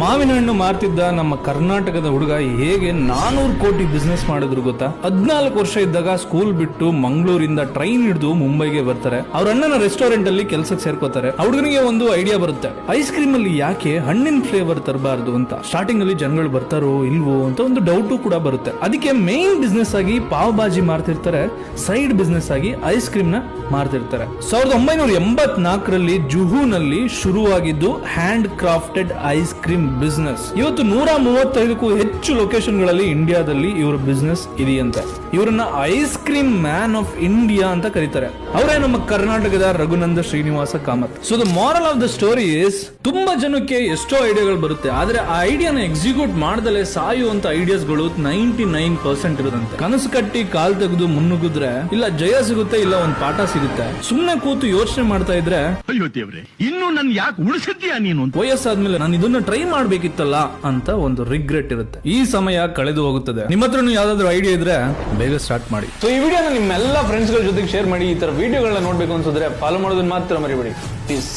ಮಾವಿನ ಹಣ್ಣು ಮಾರ್ತಿದ್ದ ನಮ್ಮ ಕರ್ನಾಟಕದ ಹುಡುಗ ಹೇಗೆ ನಾನೂರು ಕೋಟಿ ಬಿಸ್ನೆಸ್ ಮಾಡಿದ್ರು ಗೊತ್ತಾ? ಹದ್ನಾಲ್ಕು ವರ್ಷ ಇದ್ದಾಗ ಸ್ಕೂಲ್ ಬಿಟ್ಟು ಮಂಗಳೂರಿಂದ ಟ್ರೈನ್ ಹಿಡಿದು ಮುಂಬೈಗೆ ಬರ್ತಾರೆ. ಅವ್ರ ಅಣ್ಣನ ರೆಸ್ಟೋರೆಂಟ್ ಅಲ್ಲಿ ಕೆಲಸಕ್ಕೆ ಸೇರ್ಕೋತಾರೆ. ಹುಡುಗನಿಗೆ ಒಂದು ಐಡಿಯಾ ಬರುತ್ತೆ. ಐಸ್ ಕ್ರೀಮ್ ಅಲ್ಲಿ ಯಾಕೆ ಹಣ್ಣಿನ ಫ್ಲೇವರ್ ತರಬಾರ್ದು ಅಂತ? ಸ್ಟಾರ್ಟಿಂಗ್ ಅಲ್ಲಿ ಜನಗಳು ಬರ್ತಾರೋ ಇಲ್ವೋ ಅಂತ ಒಂದು ಡೌಟು ಕೂಡ ಬರುತ್ತೆ. ಅದಕ್ಕೆ ಮೇನ್ ಬಿಸ್ನೆಸ್ ಆಗಿ ಪಾವ್ ಬಾಜಿ ಮಾರ್ತಿರ್ತಾರೆ. ಸೈಡ್ ಬಿಸ್ನೆಸ್ ಆಗಿ ಐಸ್ ಕ್ರೀಮ್ನ ಮಾರ್ತಿರ್ತಾರೆ. ಸಾವಿರದ ಒಂಬೈನೂರ ಎಂಬತ್ನಾಲ್ಕರಲ್ಲಿ ಜುಹುನಲ್ಲಿ ಶುರುವಾಗಿದ್ದು hand crafted ice cream business ಇವತ್ತು ನೂರ ಮೂವತ್ತೈದಕ್ಕೂ ಹೆಚ್ಚು ಲೊಕೇಶನ್ಗಳಲ್ಲಿ ಇಂಡಿಯಾದಲ್ಲಿ ಇವರ ಬಿಸ್ನೆಸ್ ಇದೆಯಂತೆ. ಇವರನ್ನ ice cream man of India ಅಂತ ಕರೀತಾರೆ. ಅವರೇ ನಮ್ಮ ಕರ್ನಾಟಕದ Raghunanda Srinivasa Kamath. So the moral of the story is ತುಂಬಾ ಜನಕ್ಕೆ ಎಷ್ಟೋ ಐಡಿಯಾಗಳು ಬರುತ್ತೆ. ಆದ್ರೆ ಆ ಐಡಿಯಾನ ಎಕ್ಸಿಕ್ಯೂಟ್ ಮಾಡದಲ್ಲೇ ಸಾಯುವಂತ ಐಡಿಯಾಸ್ಗಳು ನೈಂಟಿ ನೈನ್ ಪರ್ಸೆಂಟ್ ಇರೋದಂತೆ ಕನಸು ಕಟ್ಟಿ ಕಾಲ್ ತೆಗೆದು ಮುನ್ನುಗ್ಗಿದ್ರೆ ಇಲ್ಲ ಜಯ ಸಿಗುತ್ತೆ ಇಲ್ಲ ಒಂದ್ ಪಾಠ ಸಿಗುತ್ತೆ. ಸುಮ್ನೆ ಕೂತು ಯೋಚನೆ ಮಾಡ್ತಾ ಇದ್ರೆ ಅಯ್ಯೋ ದೇವ್ರೆ ಇನ್ನು ನನ್ ಯಾಕೆ ಉಳಿಸಿದ್ಯಾ ನೀನು ವಯಸ್ಸಾದ್ಮೇಲೆ ನಾನು ಇದನ್ನ ಟ್ರೈ ಮಾಡ್ಬೇಕಿತ್ತಲ್ಲ ಅಂತ ಒಂದು ರಿಗ್ರೆಟ್ ಇರುತ್ತೆ. ಈ ಸಮಯ ಕಳೆದು ಹೋಗುತ್ತದೆ. ನಿಮ್ಮ ಹತ್ರನು ಯಾವ್ದಾದ್ರು ಐಡಿಯಾ ಇದ್ರೆ ಬೇಗ ಸ್ಟಾರ್ಟ್ ಮಾಡಿ. ಸೊ ಈ ವಿಡಿಯೋನ ನಿಮ್ಮೆಲ್ಲ ಫ್ರೆಂಡ್ಸ್ಗಳ ಜೊತೆಗೆ ಶೇರ್ ಮಾಡಿ, ಈ ತರ ವಿಡಿಯೋಗಳನ್ನ ನೋಡ್ಬೇಕು ಅನ್ಸಿದ್ರೆ ಫಾಲೋ ಮಾಡೋದನ್ನ ಮಾತ್ರ ಮರಿಬೇಡಿ. ಪ್ಲೀಸ್